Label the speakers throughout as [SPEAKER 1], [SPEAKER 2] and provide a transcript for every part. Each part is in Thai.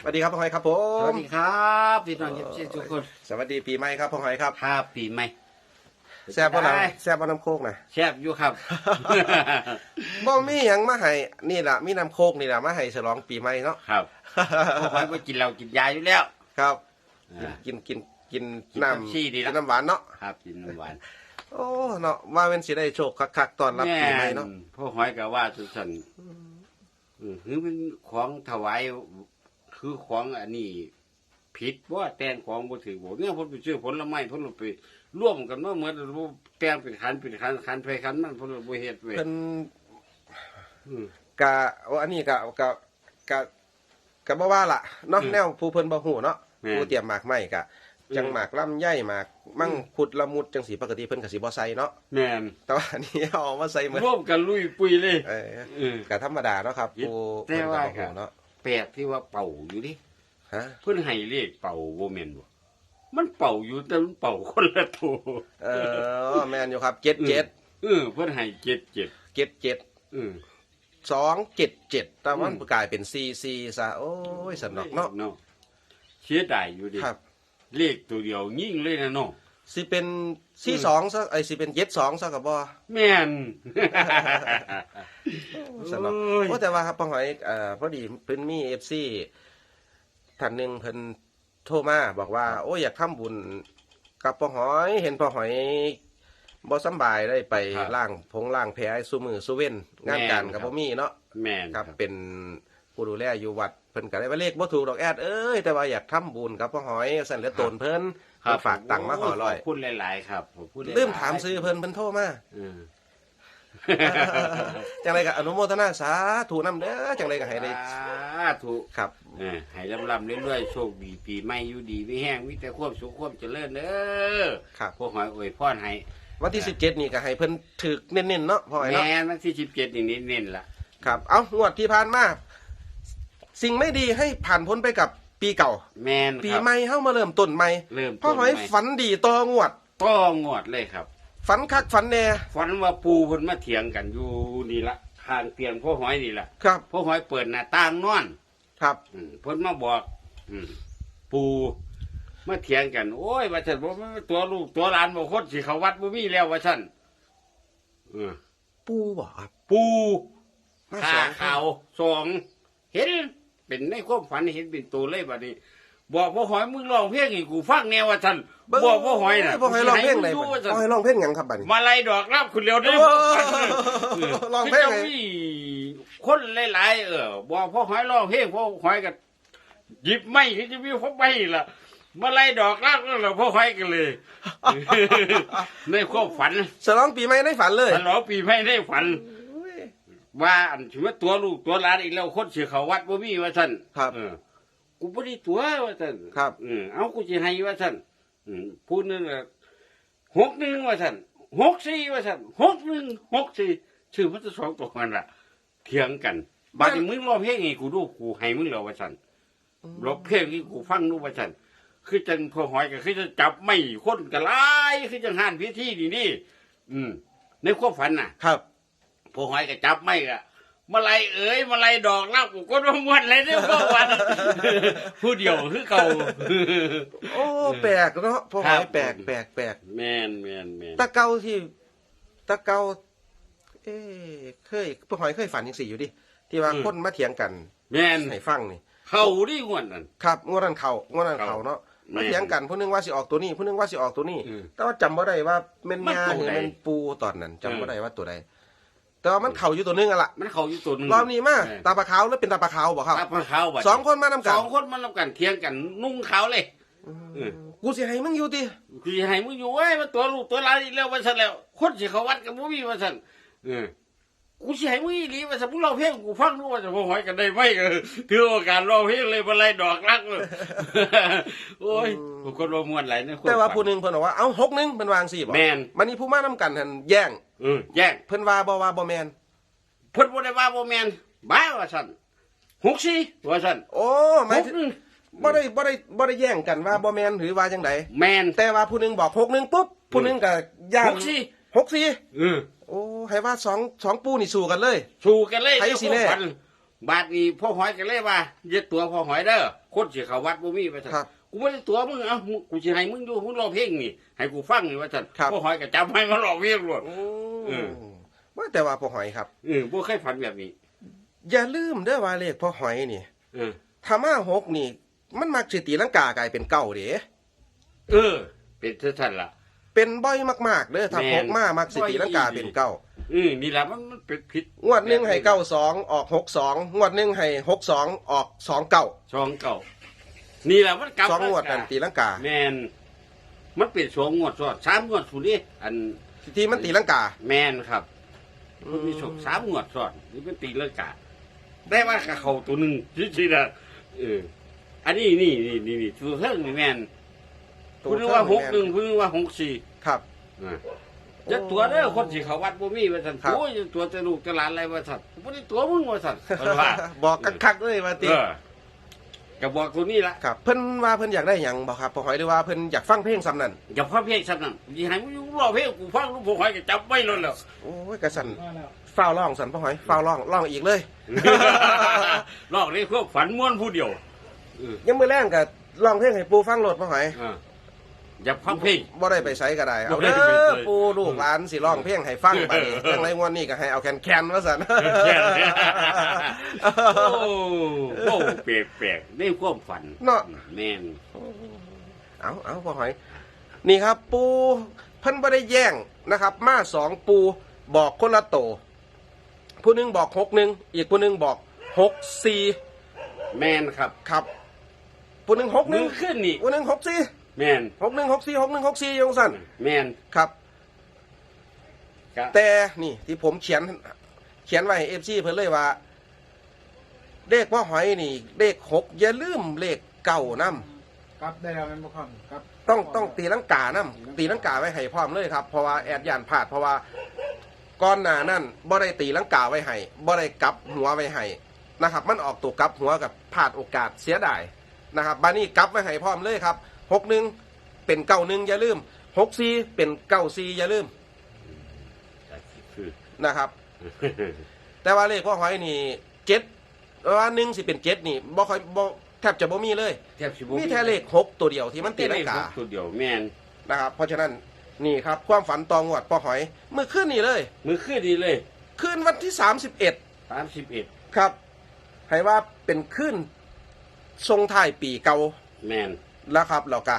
[SPEAKER 1] สวัสดีครับพ่อหอยครับผ
[SPEAKER 2] สวั
[SPEAKER 1] ม
[SPEAKER 2] สดีครับพี่น้องเอฟซีทุกคน
[SPEAKER 1] สวัสดีปีใหม่ครับพ่อหอยครับ
[SPEAKER 2] ครับปีใหม่
[SPEAKER 1] แซ่บบ่
[SPEAKER 2] ได้
[SPEAKER 1] น้ำแซ่บบ่น้ำโคกนะ
[SPEAKER 2] แซ่บอยู่ครับ
[SPEAKER 1] บ่มีหยังมาให้นี่ล่ะมีน้ำโคกนี่ล่ะมาให้ฉลองปีใหม่เนาะ
[SPEAKER 2] ครับพ่อหอยบ่กินเหล้ากินยาอยู่แล้ว
[SPEAKER 1] ครับ
[SPEAKER 2] อ่า
[SPEAKER 1] กินกินกิน
[SPEAKER 2] กิน
[SPEAKER 1] น้ำ
[SPEAKER 2] น้ำชี่ดีละ
[SPEAKER 1] กินน้ำหวานเนาะ
[SPEAKER 2] ครับกินน้ำหวาน
[SPEAKER 1] โอ้เนาะว่าเป็นสิได้โชคคักๆตอนรับปีใหม่เนาะ
[SPEAKER 2] พ่อหอยก็ว่าสุดสันอือคือเป็นของถวาย คือของอันนี้ผิดว่าแต่งของบ่ถือบ่เนี่ยเพิ่นไปซื้อผลไม้เพิ่นเอาไปร่วมกันมาเหมือนแต่งเป็นขันเป็นขันขันไปขันมันเพิ่นบ่เฮ็ดเว้ย
[SPEAKER 1] เพิ่น
[SPEAKER 2] อืม
[SPEAKER 1] กะว่าอันนี้กะกะกะกะบ่ว่าล่ะเนาะ
[SPEAKER 2] อืม
[SPEAKER 1] แนวผู้เพิ่นบ่ฮู้เนาะ
[SPEAKER 2] แม่น
[SPEAKER 1] ผู้เตรียมหมากไม้กะจังหมากลำไยหมากมั่งขุดละมุดจังสีปกติเพิ่นก็สิบ่ใส่เนาะ
[SPEAKER 2] แม่น
[SPEAKER 1] แต่ว่าอันนี้เอามาใส่เหมือน
[SPEAKER 2] ร่วมกันลุยปุยเลย
[SPEAKER 1] เออ
[SPEAKER 2] เออ
[SPEAKER 1] ก็ธรรมดาเนาะครับผู้
[SPEAKER 2] แต่
[SPEAKER 1] เพิ่นก็
[SPEAKER 2] ว่า
[SPEAKER 1] บ่ฮู้เนาะ
[SPEAKER 2] แปลกที่ว่าเป่าอยู่ดิ
[SPEAKER 1] ฮะ
[SPEAKER 2] เพิ่นให้เลขเป่าบ่แม่นบ่มันเป่าอยู่แต่มันเป่าคนละตัว
[SPEAKER 1] เออแม่นอยู่ครับ77
[SPEAKER 2] เออเพิ่นให้เจ็ดเจ็ด
[SPEAKER 1] 77
[SPEAKER 2] เออ
[SPEAKER 1] 277แต่ว่ามัน
[SPEAKER 2] อืม
[SPEAKER 1] กลายเป็น44ซะโอ้ยสนุกเนาะ
[SPEAKER 2] เนาะเสียดายอยู่ดิ
[SPEAKER 1] ครับ
[SPEAKER 2] เลขตัวเดียวยิ่งเลยนะเนาะ
[SPEAKER 1] สิเป็น42ซะไอ้ยสิเป็น72ซะก็บ่
[SPEAKER 2] แม่น
[SPEAKER 1] สนุก
[SPEAKER 2] โอ้ย
[SPEAKER 1] โอ้แต่ว่าครับพ่อหอยเอ่อพอดีเพิ่นมี FC ท่านหนึงเพิ่นโทรมาบอกว่า โอ้ยอยากทำบุญกับพ่อหอย เห็นพ่อหอยบ่สำบายได้ไป
[SPEAKER 2] ครับ
[SPEAKER 1] ล่างพงล่างแผลซุมือซุเว้นงานการ
[SPEAKER 2] แม่น
[SPEAKER 1] กับ
[SPEAKER 2] ครับ
[SPEAKER 1] บ่มีเนาะ
[SPEAKER 2] แม่น
[SPEAKER 1] ครับเป็นผู้ดูแลอยู่วัดเพิ่นก็ได้ว่าเลขบ่ถูกดอกแอดเอ้ยแต่ว่าอยากทำบุญกับพ่อหอยสั่นเหลือตนเพิ่น
[SPEAKER 2] ครับ
[SPEAKER 1] ฝากตังค์มาขอร้อย
[SPEAKER 2] ขบคุณหลาย ๆ ครับขอบคุณหลยๆ
[SPEAKER 1] ลืมถามซื้อเพิ่นเพิ่นโทรมา
[SPEAKER 2] เออ
[SPEAKER 1] จังไรก็อนุโมทนาสาธุนำเด้อจังไรก็ให้ได้
[SPEAKER 2] สาธุ
[SPEAKER 1] ครับ
[SPEAKER 2] เออให้ลำลำเรื่อยๆโชคดีปีใหม่อยู่ดีไม่แห้งมีแต่ความสุขความเจริญเด้อ
[SPEAKER 1] ครับ
[SPEAKER 2] พวกหอยอวยพรให้
[SPEAKER 1] วันที่17นี่ก็ให้เพิ่นถึกเน้นๆเนาะพ่อหอยเนาะ
[SPEAKER 2] แม่วันที่สิบเจ็ดนี่เน้นๆล่ะ
[SPEAKER 1] ครับ เอางวดที่ผ่านมาสิ่งไม่ดีให้ผ่านพ้นไปกับ ปีเก่า
[SPEAKER 2] แม่น
[SPEAKER 1] ปี
[SPEAKER 2] ครับ
[SPEAKER 1] ใหม่เฮามาเริ่มต้นใหม่
[SPEAKER 2] เริ่ม
[SPEAKER 1] พ่อหอย
[SPEAKER 2] ต้นใหม่
[SPEAKER 1] ฝันดีต่องวด
[SPEAKER 2] ต้องงวดเลยครับ
[SPEAKER 1] ฝันคักฝันแน่
[SPEAKER 2] ฝันว่าปูเพิ่นมาเถียงกันอยู่นี่ละข้างเตียงพ่อหอยนี่ละ
[SPEAKER 1] ครับ
[SPEAKER 2] พ่อหอยเปิดหน้าต่างนอน
[SPEAKER 1] ครับ
[SPEAKER 2] อืมเพิ่นมาบอก อืมปูมาเถียงกัน โอ้ยว่าฉันบ่ตัวลูกตัวหลานบ่คนสิเขาวัดบ่มีแล้วว่าฉันเออ
[SPEAKER 1] ปูบ่ครับ
[SPEAKER 2] ปู
[SPEAKER 1] มา
[SPEAKER 2] ขา
[SPEAKER 1] สอง
[SPEAKER 2] ขาวสองเห็น เป็นในความฝันเห็นเป็นตัวเลยบัดนี้ บอกพ่อหอยมึงร้องเพลงให้กูฟังแนวว่าฉันบอกพ่อหอยน่ะ
[SPEAKER 1] พ่อหอยร้องเพลงไหน
[SPEAKER 2] กู
[SPEAKER 1] บัด
[SPEAKER 2] สิให้มึงดูว่าฉัน
[SPEAKER 1] พ่อหอยร้องเพลงหยังครับบัดนี้
[SPEAKER 2] มาไล่ดอกรับคุณเร็วเด้อ
[SPEAKER 1] โอ้ร้องเพลง
[SPEAKER 2] คือ
[SPEAKER 1] ไง
[SPEAKER 2] จะมีคนหลายๆเออบอกพ่อหอยร้องเพลงพ่อหอยก็หยิบไม้ที่จะมีพ่อไม้ล่ะมาไล่ดอกรับแล้วล่ะพ่อหอยกันเลย ในความฝัน
[SPEAKER 1] ฉลองปีใหม่ในฝันเลย
[SPEAKER 2] มันร้องปีไม่ได้ฝัน ว่าอันถือว่าตัวลูกตัวหลานอีกแล้วคนเสียเขาวัดบ่มีว่าท่าน
[SPEAKER 1] ครับ
[SPEAKER 2] เออกูบ่ได้ตัวว่าท่าน
[SPEAKER 1] ครับ
[SPEAKER 2] เออเอากูสิให้ว่าท่านอืมพูดนั่นแหละหกหนึ่งว่าท่านหกสี่ว่าท่านหกหนึ่งหกสี่ชื่อมันจะสองตัวกันละเถียงกันบาดนี้มึงร้องเพลงให้กูดูกูให้มึงแล้วว่าท่านร้องเพลงที่กูฟังดูว่าท่านคือจังพอหอยก็คือจะจับไม่คนกันหลายคือจังหานพิธีนี่นี่อืมในความฝันน่ะ
[SPEAKER 1] ครับ
[SPEAKER 2] พวกหอยก็จับไม่กะมาลายเอ๋ยมาลายดอกเล่ากูก็ร่วมวันเลยเนี่ยพวกวันผู้เดียวคือเก่า
[SPEAKER 1] โอ้แปลกเนาะพ่อห
[SPEAKER 2] ครั
[SPEAKER 1] อย
[SPEAKER 2] บ
[SPEAKER 1] แปลกแปลกแปลก
[SPEAKER 2] แมนแมนแมน
[SPEAKER 1] ตะเกาที่ตะเกาเอ้เคยพ่อหอยเคยฝันจังสี่อยู่ดิที่ว่าคนมาเถียงกัน
[SPEAKER 2] แมน
[SPEAKER 1] ให้ฟังนี่
[SPEAKER 2] เขาดิงวนนั่น
[SPEAKER 1] ครับงวดนั้นเขางวดนั้นเขา
[SPEAKER 2] เขา
[SPEAKER 1] เนาะ
[SPEAKER 2] แม่
[SPEAKER 1] มานเถียงกันผู้หนึงว่าสิออกตัวนี้ผู้หนึงว่าสิออกตัวนี้
[SPEAKER 2] อืม
[SPEAKER 1] แต่ว่าจำบ่ได้ว่าแม่น
[SPEAKER 2] มัน
[SPEAKER 1] ยา
[SPEAKER 2] ตัว
[SPEAKER 1] หรือ
[SPEAKER 2] ใด
[SPEAKER 1] แม่นปูตอนนั้นจำบ่
[SPEAKER 2] เออ
[SPEAKER 1] ได้ว่าตัวใด แต่ว่ามันเข่าอยู่ตัวหนึงอะล่ะ
[SPEAKER 2] มันเขาอยู่ตัวหนึง
[SPEAKER 1] รอบนี้มา
[SPEAKER 2] เออ
[SPEAKER 1] ตาปลาขาวแล้วเป็นตาปลาขาวบ่ครับ
[SPEAKER 2] ตาพระเขาบัด
[SPEAKER 1] สองคนมานำ
[SPEAKER 2] ส
[SPEAKER 1] กัน
[SPEAKER 2] องคนมันนำกันเถียงกันนุ่งขาวเลยเออ
[SPEAKER 1] กูสิให้มึงอยู่ติ
[SPEAKER 2] คือให้มึงอยู่ไว้ยมันตัวลูกตัวหลานอีกแล้วว่าซั่นแล้วคนสิเขาวัดกับบ่มีว่าซั่นเออ กูสิให้มึงอีหลีว่าซั่นมึงร้องเพลงกูฟังดูว่าจะพวกหอยกันได้ไหมก็ถือโอกาสร้องเพลงเลยบ่ไล่ดอกรักเลยโอ้ยผู้คนบ่ม่วนหลายในคน
[SPEAKER 1] แต่ว่า
[SPEAKER 2] ฟัง
[SPEAKER 1] ผู้หนึงเพิ่นบอกว่าเอ้าหกหนึงเพิ่นวาจั่งสิบ่
[SPEAKER 2] แม่น
[SPEAKER 1] มันนี่ผู้มานำกันหั่นแย่ง
[SPEAKER 2] เออแย่ง
[SPEAKER 1] เพิ่นว่าบ่ว่าบ่แม่น
[SPEAKER 2] เพิ่นบ่ได้ว่าบ่แม่นบ้าว่าซั่นหกสี่ว่าซั่น
[SPEAKER 1] โอ้ห
[SPEAKER 2] ห
[SPEAKER 1] มาย
[SPEAKER 2] ก
[SPEAKER 1] ถึง
[SPEAKER 2] หนึ่ง
[SPEAKER 1] บ่ได้บ่ได้บ่ได้แย่งกันว่าบ่แม่นหรือว่าจังได
[SPEAKER 2] แม่น
[SPEAKER 1] แต่ว่าผู้หนึงบอกหกหนึงปุ๊บผู้หนึงก็ย่า
[SPEAKER 2] ห
[SPEAKER 1] ง
[SPEAKER 2] กสี่
[SPEAKER 1] หกสี่
[SPEAKER 2] เออ
[SPEAKER 1] โอ้ให้ว่าสองสองปูนี่สู้กันเลย
[SPEAKER 2] สู้กันเลย
[SPEAKER 1] ใครสิแน่
[SPEAKER 2] เรื่องความฝับาทนี้พ่อหอยก็เลยว่าอย่าตัวพ่อหอยเด้อคนสิเขาวัดบ่มีว่าซั่น
[SPEAKER 1] ครับ
[SPEAKER 2] กูไม่ได้ตัวมึงเอ้ามึงกูสิให้มึงดูมึงร้องเพลงนี่ให้กูฟังนี่ว่าซั่น
[SPEAKER 1] ครับ
[SPEAKER 2] พ่อหอยก็จำให้มาร้องเพลงรวด
[SPEAKER 1] โอ้
[SPEAKER 2] เออ
[SPEAKER 1] ว่าแต่ว่าพ่อหอยครับ
[SPEAKER 2] เออบ่เคยฝันแบบนี้
[SPEAKER 1] อย่าลืมเด้อว่าเลขพ่อหอยนี่
[SPEAKER 2] เออ
[SPEAKER 1] ถ้ามาหกนี่ มันมักสิตีลังกากลายเป็นเก้าเด้
[SPEAKER 2] เออ เป็นเท่าซั่นล่ะ
[SPEAKER 1] เป็นบ่อยมากๆเด้อถ้า
[SPEAKER 2] แม่
[SPEAKER 1] ห
[SPEAKER 2] น
[SPEAKER 1] กมามักสิตีลังกาเป็นเก้า
[SPEAKER 2] เออนี่ล่ะมันมันเป็นผิด
[SPEAKER 1] งวดหนึ่งให้เก้าสองออกหกสองงวดหนึ่งให้หกสองออกสองเก้า
[SPEAKER 2] สองเก่า นี่ล่ะมันกลับ
[SPEAKER 1] สองงวดนั่นตีลังกา
[SPEAKER 2] แม่นมันเป็นสองงวดซ้อนสามงวดสุดนี่อัน
[SPEAKER 1] ที่มันตีลังกา
[SPEAKER 2] แม่นครับมันมีโชคสามงวดซ้อนนี่เป็นตีเลิกกาได้ว่ากระเขาตัวหนึ่งจริงๆนะเอออันนี้นี่นี่นี่นี่ตัวเท่งนี่แม่น คุณนึกว่าหกหนึ่งคุณนึกว่าหกสี่
[SPEAKER 1] ครับ
[SPEAKER 2] อ่าจะตัวเด้อคนสิเขาวัดบ่มีว่าซั่น
[SPEAKER 1] ครับ
[SPEAKER 2] โอ้ยตัวจะลูกจะหลานอะไรว่าซั่นบ่ได้ตัวมึงว่าซั่นเพิ่นว่า
[SPEAKER 1] บอกคักๆเลยว่าติ
[SPEAKER 2] เออก็บอกตัวนี้ละ
[SPEAKER 1] ครับเพิ่นว่าเพิ่นอยากได้หยังบ่ครับพ่อหอยหรือว่าเพิ่นอยากฟังเพลงซ้ำนั่น
[SPEAKER 2] อย่าฟังเพลงซ้ำนั่นสิให้มึงอยู่รอเพลงกูฟังลูกผู้หอยก็จับไว้แล้วแล้ว
[SPEAKER 1] โอ้ยกระสันฝ้าวร้องสันพ่อหอยฝ้าวร้องร้องอีกเลย
[SPEAKER 2] ลอกนี้พวกฝันม่วนผู้เดียวเออ
[SPEAKER 1] ยังมือแรงกับร้องเพลงให้ปูฟังโหลดพ่อหอย
[SPEAKER 2] อ่าอย่าฟังเพลง
[SPEAKER 1] บ่ได้ไปใช้ก็ได้ เอา
[SPEAKER 2] บ่ได้
[SPEAKER 1] เด้
[SPEAKER 2] ไป
[SPEAKER 1] อ
[SPEAKER 2] ใช้
[SPEAKER 1] ปูลูกหลานสิร้องเพลงให้ฟังไปจังไรงวดนี้ก็ให้เอาแคนๆว่าซั่น
[SPEAKER 2] แค่นั้นโอ้โหแปลกแปลกๆในความฝัน
[SPEAKER 1] เนาะ
[SPEAKER 2] แม่น
[SPEAKER 1] เอาเอาพ่อหอย นี่ครับ ปูเพิ่นบ่ได้แย่งนะครับ มาสองปูบอกคนละโต ผู้หนึงบอกหกหนึ่งอีกผู้หนึงบอกหกสี่
[SPEAKER 2] แม่นครับ
[SPEAKER 1] ครับ ผู้หนึงหกห
[SPEAKER 2] มื
[SPEAKER 1] นึ่ง
[SPEAKER 2] อขึ้นนี่
[SPEAKER 1] ผู้หนึงหกสี่
[SPEAKER 2] แม่น
[SPEAKER 1] หกหนึ่งหกสี่หกหนึ่งหกสี่ยังสั่น
[SPEAKER 2] แม่น
[SPEAKER 1] ครับ
[SPEAKER 2] ก็
[SPEAKER 1] แต่นี่ที่ผมเขียน เขียนไว้เอฟซีเพิ่นเลยว่า เลขพ่อหอยนี่ เลขหกอย่าลืมเลขเก่านํ
[SPEAKER 3] กลับได้แล้วแม่นบ่ครับกลับ
[SPEAKER 1] ต้องต้องตีลังกานํตีลังกาไว้ให้พร้อมเลยครับเพราะว่าแอดยานพลาดเพราะว่าก้อนหน้านั่นบ่ได้ตีลังกาไว้ให้บ่ได้กลับหัวไว้ให้นะครับ มันออกตัวกลับหัวกับพลาดโอกาสเสียดายนะครับบานี้กลับไว้ให้พร้อมเลยครับ หกหนึ่งเป็นเก้าหนึ่งอย่าลืมหกสี่เป็นเก้าสี่อย่าลืม
[SPEAKER 2] คือ
[SPEAKER 1] นะครับ แต่ว่าเลขพ่อหอยนี่เจ็ดว่าหนึ่งสิเป็นเจ็ดนี่บ่ค่อยบ่แทบจะบ่มีเลย
[SPEAKER 2] แทบสิบ่
[SPEAKER 1] มีแค่เลขหกตัวเดียวที่มันตีลังกา
[SPEAKER 2] แต่เลขตัวเดียวแม่น
[SPEAKER 1] นะครับ เพราะฉะนั้นนี่ครับ ความฝันตองวดพ่อหอยเมื่อคืนนี่เลย
[SPEAKER 2] มือขึ้นดีเลย
[SPEAKER 1] คืนวันที่สามสิบเอ็ด
[SPEAKER 2] 31
[SPEAKER 1] ครับให้ว่าเป็นคืนทรงท้ายปีเก่า
[SPEAKER 2] แม่น
[SPEAKER 1] แล้วครับแล้วก็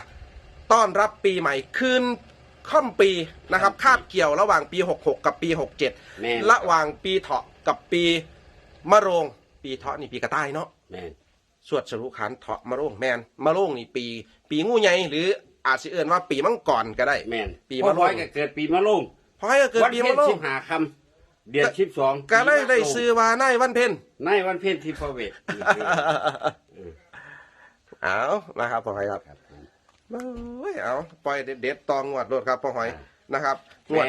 [SPEAKER 1] ต้อนรับปีใหม่คืนค่อมปีนะครับ คาบเกี่ยวระหว่างปี 66 กับปี67
[SPEAKER 2] แม่น
[SPEAKER 1] ระหว่างปีเถาะกับปีมะโรง ปีเถาะนี่ปีกระต่ายเนาะ
[SPEAKER 2] แม่น
[SPEAKER 1] สวดสรุขานเถาะมะโรงแมนมะโรงนี่ปี ปีงูใหญ่หรืออาจสิเอื่นว่าปีมังกรก็ได้
[SPEAKER 2] แม่น
[SPEAKER 1] ปี
[SPEAKER 2] พ่อ
[SPEAKER 1] มะโรง
[SPEAKER 2] หอยก็เกิดปีมะโรง
[SPEAKER 1] เพราะให้เกิด
[SPEAKER 2] วัน
[SPEAKER 1] ปี
[SPEAKER 2] เพ็ญ
[SPEAKER 1] มะโรง
[SPEAKER 2] สิบห้าคำเดือนสิบสอง
[SPEAKER 1] ก็เลยได้ซื้อว่านายวันเพ็ญ
[SPEAKER 2] ในวันเพ็ญที่พระเวท
[SPEAKER 1] เอานะครับพ่อหอยครับ
[SPEAKER 2] ครับผม
[SPEAKER 1] เอ้ยเอาปล่อยเด็ดๆตองงวดโลดครับพ่อหอยนะครับงวด